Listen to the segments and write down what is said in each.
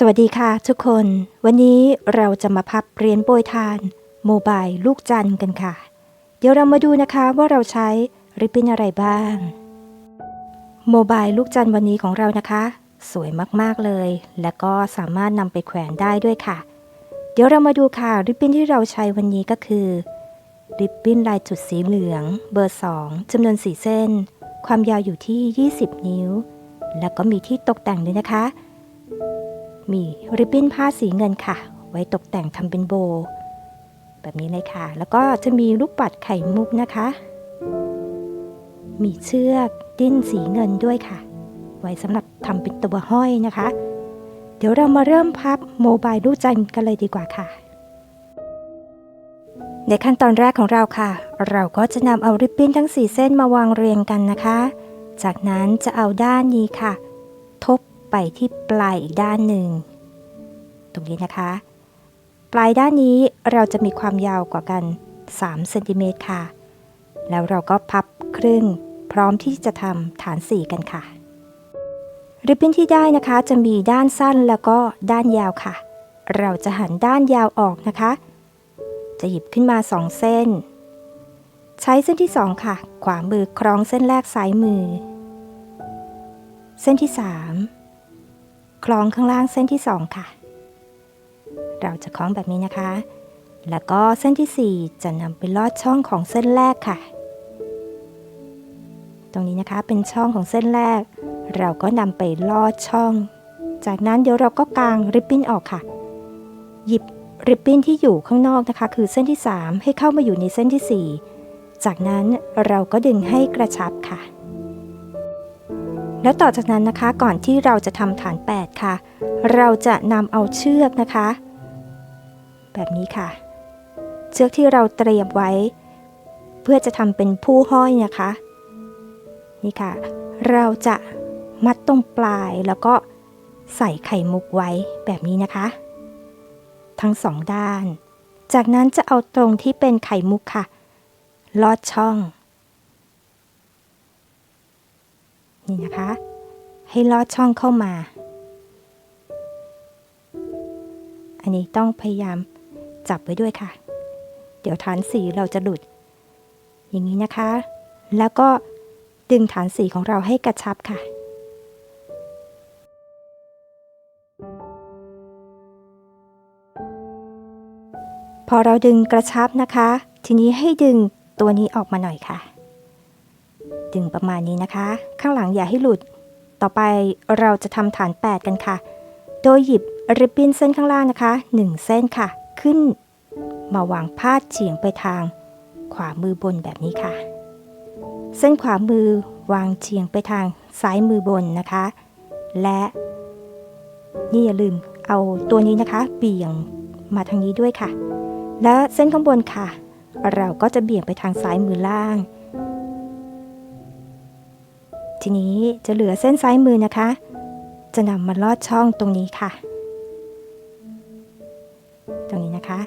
สวัสดีค่ะทุกคน วันนี้เราจะมาพับเหรียญโปรยทานโมบายลูกจันกันค่ะ เดี๋ยวเรามาดูนะคะว่าเราใช้ริบบิ้นอะไรบ้างโมบายลูกจันวันนี้ของเรานะคะ สวยมากๆเลย และก็สามารถนำไปแขวนได้ด้วยค่ะ เดี๋ยวเรามาดูค่ะริบบิ้นที่เราใช้วันนี้ก็คือริบบิ้นลายจุดสีเหลือง เบอร์ 2จำนวน4เส้น ความยาวอยู่ที่ 20 นิ้ว แล้วก็มีที่ตกแต่งด้วยนะคะ มีริบบิ้นผ้าสีเงินค่ะ ไว้ตกแต่งทำเป็นโบ แบบนี้เลยค่ะ แล้วก็จะมีลูกปัดไข่มุกนะคะ มีเชือกดิ้นสีเงินด้วยค่ะ ไว้สำหรับทำเป็นตัวห้อยนะคะ เดี๋ยวเรามาเริ่มพับโมบายลูกจันกันเลยดีกว่าค่ะในขั้นตอนแรกของเราค่ะ เราก็จะนำเอาริบบิ้นทั้ง 4 เส้นมาวางเรียงกันนะคะ จากนั้นจะเอาด้านนี้ค่ะ ไปที่ปลายอีกด้านหนึ่ง ตรงนี้นะคะ ปลายด้านนี้เราจะมีความยาวกว่ากัน3เซนติเมตรค่ะ แล้วเราก็พับครึ่งพร้อมที่จะทำฐานสีกันค่ะ ริบบิ้นที่ได้นะคะจะมีด้านสั้นแล้วก็ด้านยาวค่ะ เราจะหันด้านยาวออกนะคะ จะหยิบขึ้นมา2เส้น ใช้เส้นที่2ค่ะ ขวามือคล้องเส้นแรกซ้ายมือ เส้นที่3 คล้องข้างล่างเส้นที่ 2 ค่ะ เราจะคล้องแบบนี้นะคะ แล้วก็เส้นที่ 4 จะนำไปลอดช่องของเส้นแรกค่ะ ตรงนี้นะคะเป็นช่องของเส้นแรก เราก็นำไปลอดช่อง จากนั้นเดี๋ยวเราก็กางริบบิ้นออกค่ะ หยิบริบบิ้นที่อยู่ข้างนอกนะคะ คือเส้นที่ 3 ให้เข้ามาอยู่ในเส้นที่ 4 จากนั้นเราก็ดึงให้กระชับค่ะ แล้วต่อจากนั้นนะคะก่อนที่เราจะทำฐาน8 ค่ะ เราจะนำเอาเชือกนะคะ แบบนี้ค่ะ เชือกที่เราเตรียมไว้ เพื่อจะทำเป็นผู้ห้อยนะคะ นี่ค่ะ เราจะมัดตรงปลายแล้วก็ใส่ไข่มุกไว้แบบนี้นะคะ ทั้งสองด้าน จากนั้นจะเอาตรงที่เป็นไข่มุกค่ะ ลอดช่อง นี่นะคะ ให้ลอดช่องเข้ามา อันนี้ต้องพยายามจับไว้ด้วยค่ะ เดี๋ยวฐานสีเราจะหลุด อย่างนี้นะคะ แล้วก็ดึงฐานสีของเราให้กระชับค่ะพอเราดึงกระชับนะคะ ทีนี้ให้ดึงตัวนี้ออกมาหน่อยค่ะ ดึงประมาณนี้นะคะ ข้างหลังอย่าให้หลุด ต่อไปเราจะทำฐาน 8 กันค่ะ โดยหยิบ ริบบิ้นเส้นข้างล่างนะคะ 1 เส้นค่ะ ขึ้นมาวางพาดเฉียงไปทาง ขวามือบนแบบนี้ค่ะ เส้นขวามือวางเฉียงไปทางซ้ายมือบนนะคะ และนี่อย่าลืมเอาตัวนี้นะคะ เบี่ยงมาทางนี้ด้วยค่ะ และเส้นข้างบนค่ะ เราก็จะเบี่ยงไปทางซ้ายมือล่าง ทีนี้จะเหลือเส้นซ้ายมือนะคะ จะนำมาลอดช่องตรงนี้ค่ะ นะคะ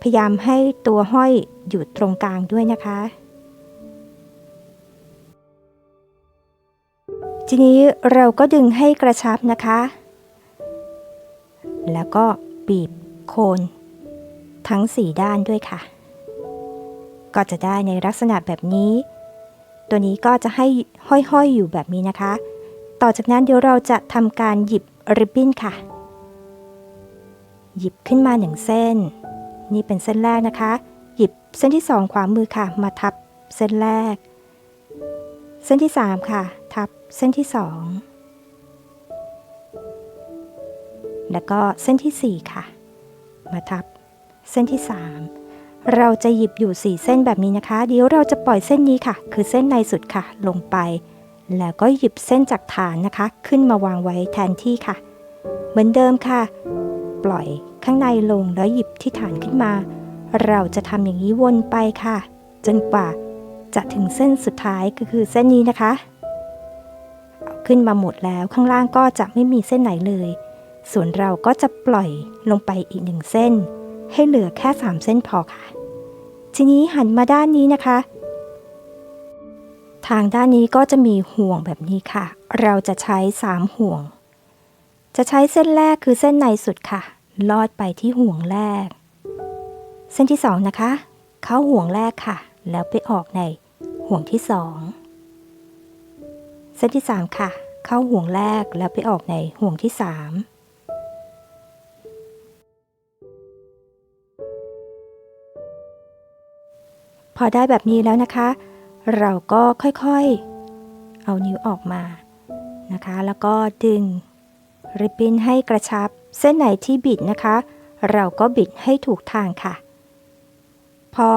พยายามให้ตัวห้อยอยู่ตรงกลางด้วยนะคะ ทีนี้เราก็ดึงให้กระชับนะคะ แล้วก็บีบโคนทั้ง 4 ด้านด้วยค่ะ ก็จะได้ในลักษณะแบบนี้ ตัวนี้ก็จะให้ห้อยๆออยู่แบบนี้นะคะ ต่อจากนั้นเดี๋ยวเราจะทำการหยิบริบบิ้นค่ะ หยิบขึ้นมาหนึ่งเส้น นี่เป็นเส้นแรกนะคะ หยิบเส้นที่2ขวามือค่ะ มาทับเส้นแรก เส้นที่3ค่ะ ทับเส้นที่2แล้วก็เส้นทีสี่ 4 ค่ะ มาทับ เส้นที่ 3 เราจะหยิบอยู่ 4 เส้นแบบนี้นะคะ เดี๋ยวเราจะปล่อยเส้นนี้ค่ะ คือเส้นในสุดค่ะ ลงไป แล้วก็หยิบเส้นจากฐานนะคะ ขึ้นมาวางไว้แทนที่ค่ะ เหมือนเดิมค่ะ ปล่อย ข้างในลงแล้วหยิบที่ฐานขึ้นมา เราจะทำอย่างนี้วนไปค่ะ จนกว่าจะถึงเส้นสุดท้ายก็คือเส้นนี้นะคะเอาขึ้นมาหมดแล้วข้างล่างก็จะไม่มีเส้นไหนเลย ส่วนเราก็จะปล่อยลงไปอีกหนึ่งเส้น ให้เหลือแค่ 3 เส้นพอค่ะ ทีนี้หันมาด้านนี้นะคะ ทางด้านนี้ก็จะมีห่วงแบบนี้ค่ะ เราจะใช้ 3 ห่วง จะใช้เส้นแรกคือเส้นในสุดค่ะ ลอดไปที่ห่วงแรก เส้นที่สองนะคะ เข้าห่วงแรกค่ะ แล้วไปออกในห่วงที่สองเส้นที่สามค่ะ เข้าห่วงแรกแล้วไปออกในห่วงที่สามพอได้แบบนี้แล้วนะคะ เราก็ค่อยๆ เอานิ้วออกมานะคะ แล้วก็ดึงริบบิ้นให้กระชับ เส้นไหนที่บิดนะคะ เราก็บิดให้ถูกทางค่ะ พอ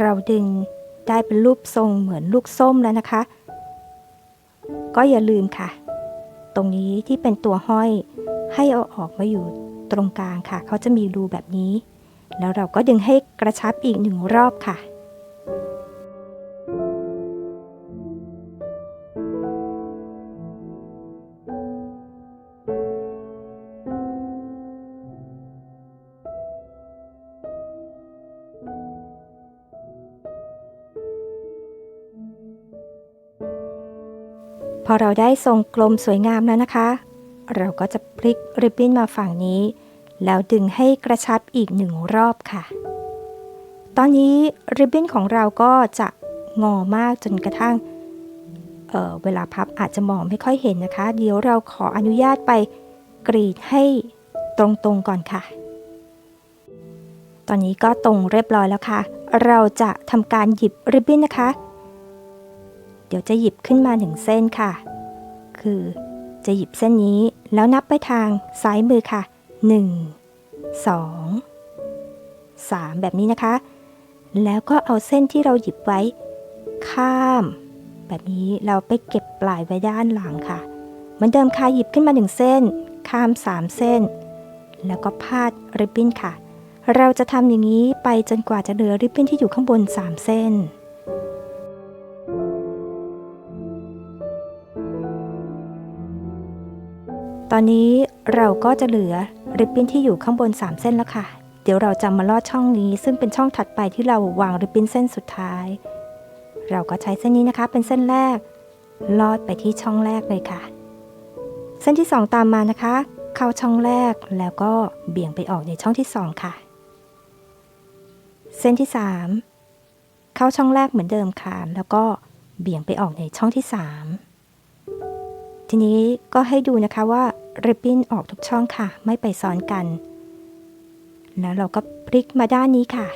เราดึงได้เป็นรูปทรงเหมือนลูกส้มแล้วนะคะ ก็อย่าลืมค่ะ ตรงนี้ที่เป็นตัวห้อยให้เอาออกมาอยู่ตรงกลางค่ะ เขาจะมีรูแบบนี้ แล้วเราก็ดึงให้กระชับอีกหนึ่งรอบค่ะ อเราได้ทรงกลมสวยงามแล้วนะคะ เราก็จะพลิกริบบิ้นมาฝั่งนี้ แล้วดึงให้กระชับอีกหนึ่งรอบค่ะ ตอนนี้ริบบิ้นของเราก็จะงอมากจนกระทั่งเเวลาพับอาจจะมองไม่ค่อยเห็นนะคะ เดี๋ยวเราขออนุญาตไปกรีดให้ตรงๆก่อนค่ะ ตอนนี้ก็ตรงเรียบร้อยแล้วค่ะ เราจะทำการหยิบริบบิ้นนะคะ ดี๋ยวจะหยิบขึ้นมาหนึ่งเส้นค่ะ คือจะหยิบเส้นนี้แล้วนับไปทางซ้ายมือค่ะ 1 2 3 แบบนี้นะคะ แล้วก็เอาเส้นที่เราหยิบไว้ ข้าม แบบนี้เราไปเก็บปลายไว้ด้านหลังค่ะ เหมือนเดิมค่ะหยิบขึ้นมาหนึ่งเส้น ข้าม 3 เส้น แล้วก็พาดริบบิ้นค่ะ เราจะทำอย่างนี้ไปจนกว่าจะเหลือริบบิ้นที่อยู่ข้างบน 3 เส้น ตอนนี้เราก็จะเหลือริบบิ้นที่อยู่ข้างบน 3 เส้นแล้วค่ะ เดี๋ยวเราจะมาลอดช่องนี้ ซึ่งเป็นช่องถัดไปที่เราวางริบบิ้นเส้นสุดท้าย เราก็ใช้เส้นนี้นะคะ เป็นเส้นแรก ลอดไปที่ช่องแรกเลยค่ะ เส้นที่ 2 ตามมานะคะ เข้าช่องแรกแล้วก็เบี่ยงไปออกในช่องที่ 2 ค่ะ เส้นที่ 3 เข้าช่องแรกเหมือนเดิมค่ะ แล้วก็เบี่ยงไปออกในช่องที่ 3 ทีนี้ก็ให้ดูนะคะว่า ริบบิ้นออกทุกช่องค่ะ ไม่ไปซ้อนกัน แล้วเราก็พลิกมาด้านนี้ค่ะ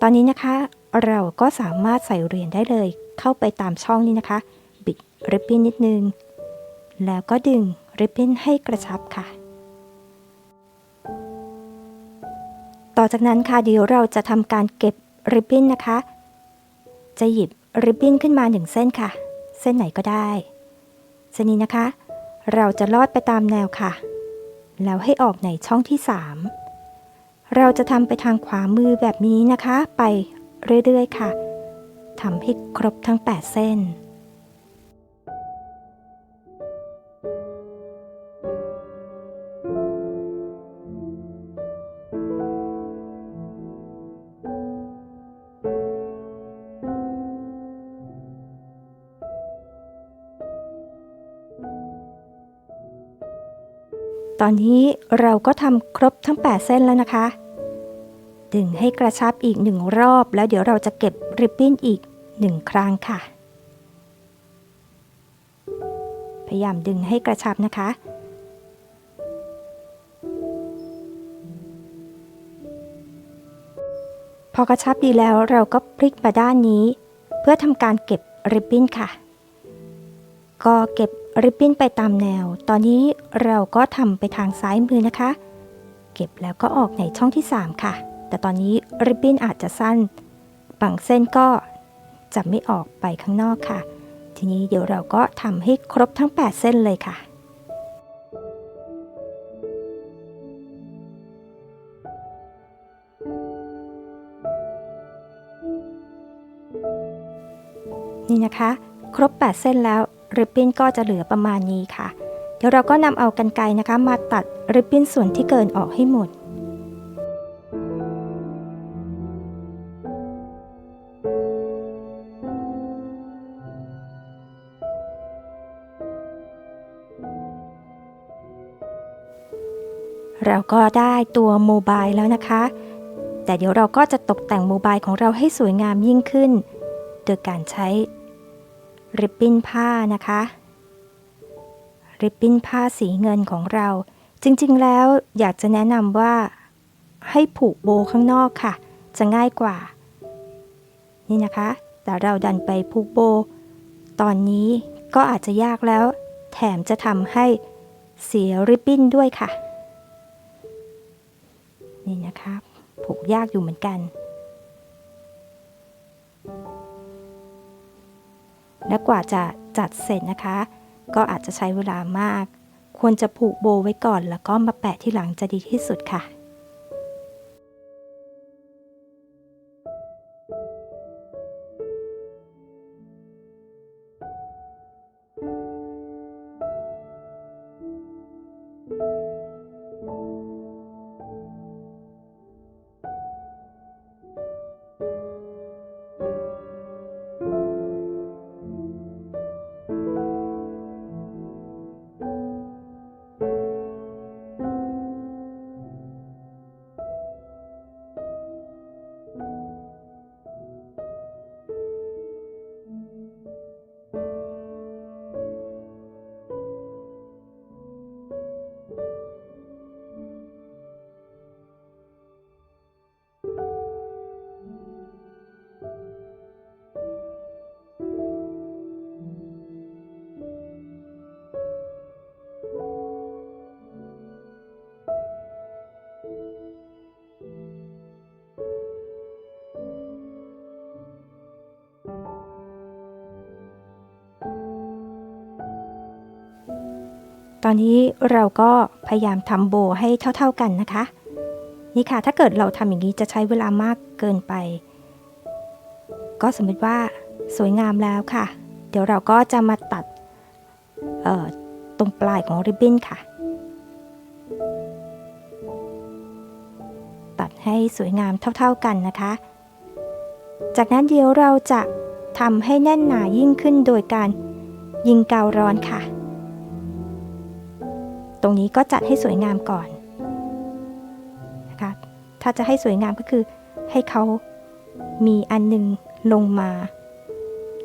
ตอนนี้นะคะ เราก็สามารถใส่เหรียญได้เลย เข้าไปตามช่องนี้นะคะ บิดริบบิ้นนิดนึง แล้วก็ดึงริบบิ้นให้กระชับค่ะ ต่อจากนั้นค่ะเดี๋ยวเราจะทำการเก็บริบบิ้นนะคะ จะหยิบริบบิ้นขึ้นมาหนึ่งเส้นค่ะ เส้นไหนก็ได้เส้นนี้นะคะ เราจะลอดไปตามแนวค่ะ แล้วให้ออกในช่องที่ 3 เราจะทำไปทางขวามือแบบนี้นะคะ ไปเรื่อยๆค่ะทำให้ครบทั้ง 8 เส้น ตอนนี้เราก็ทำครบทั้ง 8 เส้นแล้วนะคะ ดึงให้กระชับอีกหนึ่งรอบ แล้วเดี๋ยวเราจะเก็บริบบิ้นอีกหนึ่งครั้งค่ะ พยายามดึงให้กระชับนะคะพอกระชับดีแล้วเราก็พลิกมาด้านนี้ เพื่อทำการเก็บริบบิ้นค่ะ ก็เก็บ ริบบิ้นไปตามแนว ตอนนี้เราก็ทำไปทางซ้ายมือนะคะ เก็บแล้วก็ออกในช่องที่ 3 ค่ะ แต่ตอนนี้ริบบิ้นอาจจะสั้น บางเส้นก็จะไม่ออกไปข้างนอกค่ะ ทีนี้เดี๋ยวเราก็ทำให้ครบทั้ง 8 เส้นเลยค่ะนี่นะคะ ครบ 8 เส้นแล้ว ริบบิ้นก็จะเหลือประมาณนี้ค่ะ เดี๋ยวเราก็นำเอากันไกรนะคะมาตัดริบบิ้นส่วนที่เกินออกให้หมดเราก็ได้ตัวโมบายแล้วนะคะ แต่เดี๋ยวเราก็จะตกแต่งโมบายของเราให้สวยงามยิ่งขึ้น โดยการใช้ ริบบิ้นผ้านะคะ ริบบิ้นผ้าสีเงินของเรา จริงๆแล้วอยากจะแนะนำว่าให้ผูกโบข้างนอกค่ะ จะง่ายกว่า นี่นะคะ แต่เราดันไปผูกโบ ตอนนี้ก็อาจจะยากแล้ว แถมจะทำให้เสียริบบิ้นด้วยค่ะ นี่นะคะผูกยากอยู่เหมือนกัน และกว่าจะจัดเสร็จนะคะ ก็อาจจะใช้เวลามาก ควรจะผูกโบไว้ก่อน แล้วก็มาแปะที่หลังจะดีที่สุดค่ะ ตอนนี้เราก็พยายามทำโบให้เท่า ๆกันนะคะ นี่ค่ะถ้าเกิดเราทำอย่างนี้จะใช้เวลามากเกินไป ก็สมมติว่าสวยงามแล้วค่ะ เดี๋ยวเราก็จะมาตัดตรงปลายของริบบิ้นค่ะ ตัดให้สวยงามเท่า ๆกันนะคะ จากนั้นเดี๋ยวเราจะทำให้แน่นหนายิ่งขึ้นโดยการยิงกาวร้อนค่ะ ตรงนี้ก็จัดให้สวยงามก่อนนะคะถ้าจะให้สวยงามก็คือให้เขามีอันหนึงลงมา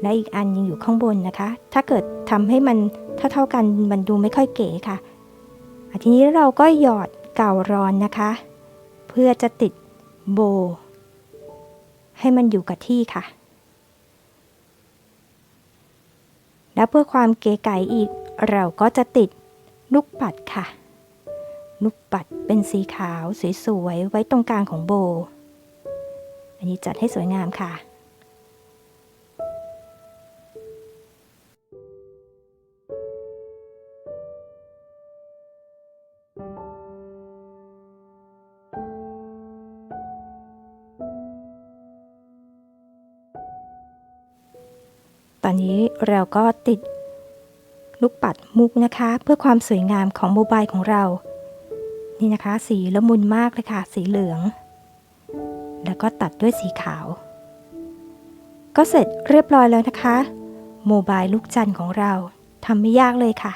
และอีกอันยังอยู่ข้างบนนะคะ ถ้าเกิดทำให้มันเท่าๆกันมันดูไม่ค่อยเก๋ค่ะทีนี้เราก็หยอดเก่าร้อนนะคะ เพื่อจะติดโบ ให้มันอยู่กับที่ค่ะ แล้วเพื่อความเก๋ไก๋อีกเราก็จะติด ลูกปัดค่ะ ลูกปัดเป็นสีขาวสวยๆไว้ตรงกลางของโบ อันนี้จัดให้สวยงามค่ะตอนนี้เราก็ติด ลูกปัดมุกนะคะ เพื่อความสวยงามของโมบายของเรา นี่นะคะ สีละมุนมากเลยค่ะ สีเหลือง แล้วก็ตัดด้วยสีขาว ก็เสร็จเรียบร้อยแล้วนะคะ โมบายลูกจันทร์ของเราทำไม่ยากเลยค่ะ